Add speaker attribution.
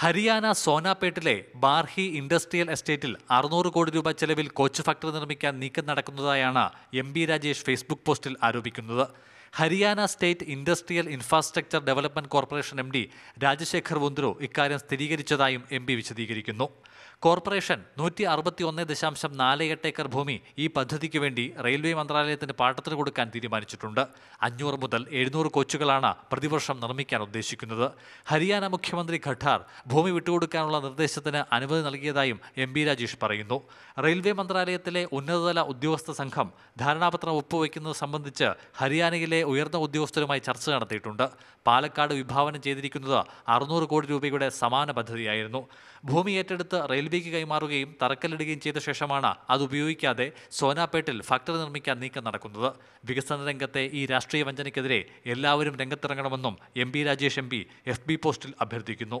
Speaker 1: Haryana സോനാപേട്ടിലെ ബാർഹി industrial എസ്റ്റേറ്റിൽ അറുന്നൂറ് കോടി രൂപ ചെലവിൽ കോച്ച് ഫാക്ടറി നിർമ്മിക്കാൻ നീക്കം നടക്കുന്നതായാണ് എം ബി രാജേഷ് ഫേസ്ബുക്ക് പോസ്റ്റിൽ ആരോപിക്കുന്നത്. Haryana state industrial infrastructure development corporation M D Rajasekhar Vundru ഇക്കാര്യം സ്ഥിരീകരിച്ചതായും എം പി വിശദീകരിക്കുന്നു. കോർപ്പറേഷൻ നൂറ്റി അറുപത്തി ഒന്ന് ദശാംശം നാല് എട്ട് ഏക്കർ ഭൂമി ഈ പദ്ധതിക്ക് വേണ്ടി റെയിൽവേ മന്ത്രാലയത്തിന് പാട്ടത്തിന് കൊടുക്കാൻ തീരുമാനിച്ചിട്ടുണ്ട്. അഞ്ഞൂറ് മുതൽ എഴുന്നൂറ് കോച്ചുകളാണ് പ്രതിവർഷം നിർമ്മിക്കാൻ ഉദ്ദേശിക്കുന്നത്. ഹരിയാന മുഖ്യമന്ത്രി ഖട്ടാർ ഭൂമി വിട്ടുകൊടുക്കാനുള്ള നിർദ്ദേശത്തിന് അനുമതി നൽകിയതായും എം ബി രാജേഷ് പറയുന്നു. റെയിൽവേ മന്ത്രാലയത്തിലെ ഉന്നതതല ഉദ്യോഗസ്ഥ സംഘം ധാരണാപത്രം ഒപ്പുവയ്ക്കുന്നത് സംബന്ധിച്ച് ഹരിയാനയിലെ ഉയർന്ന ഉദ്യോഗസ്ഥരുമായി ചർച്ച നടത്തിയിട്ടുണ്ട്. പാലക്കാട് വിഭാവനം ചെയ്തിരിക്കുന്നത് അറുന്നൂറ് കോടി രൂപയുടെ സമാന പദ്ധതിയായിരുന്നു. ഭൂമി ഏറ്റെടുത്ത് റെയിൽവേക്ക് കൈമാറുകയും തറക്കല്ലിടുകയും ചെയ്ത ശേഷമാണ് അത് ഉപയോഗിക്കാതെ സോനാപേട്ടിൽ ഫാക്ടറി നിർമ്മിക്കാൻ നീക്കം നടക്കുന്നത്. വികസന രംഗത്തെ ഈ രാഷ്ട്രീയ വഞ്ചനയ്ക്കെതിരെ എല്ലാവരും രംഗത്തിറങ്ങണമെന്നും M P Rajesh M P F B പോസ്റ്റിൽ അഭ്യർത്ഥിക്കുന്നു.